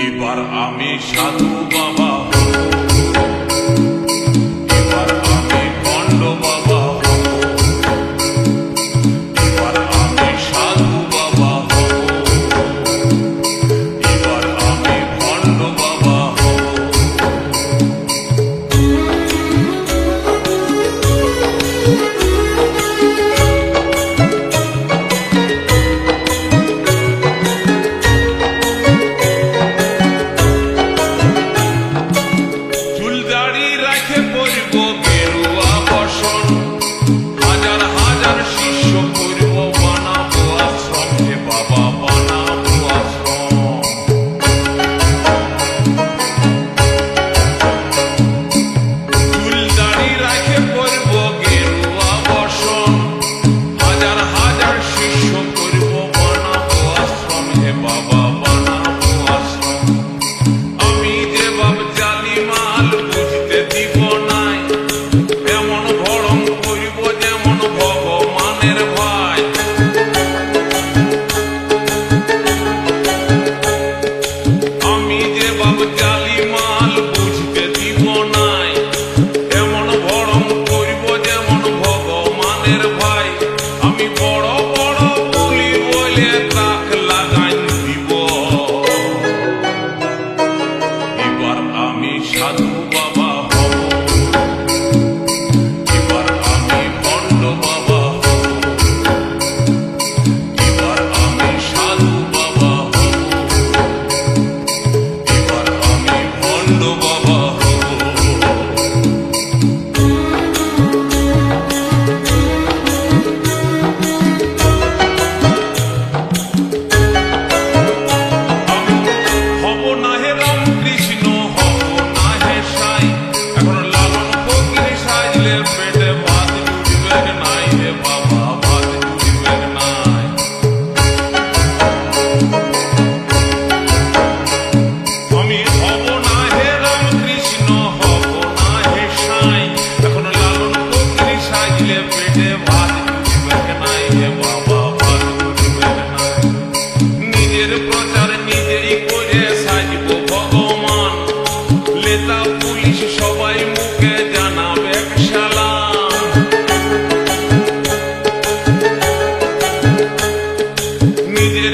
এবার আমি সাধু বাবা depois o bobeiro. সাধু নিজের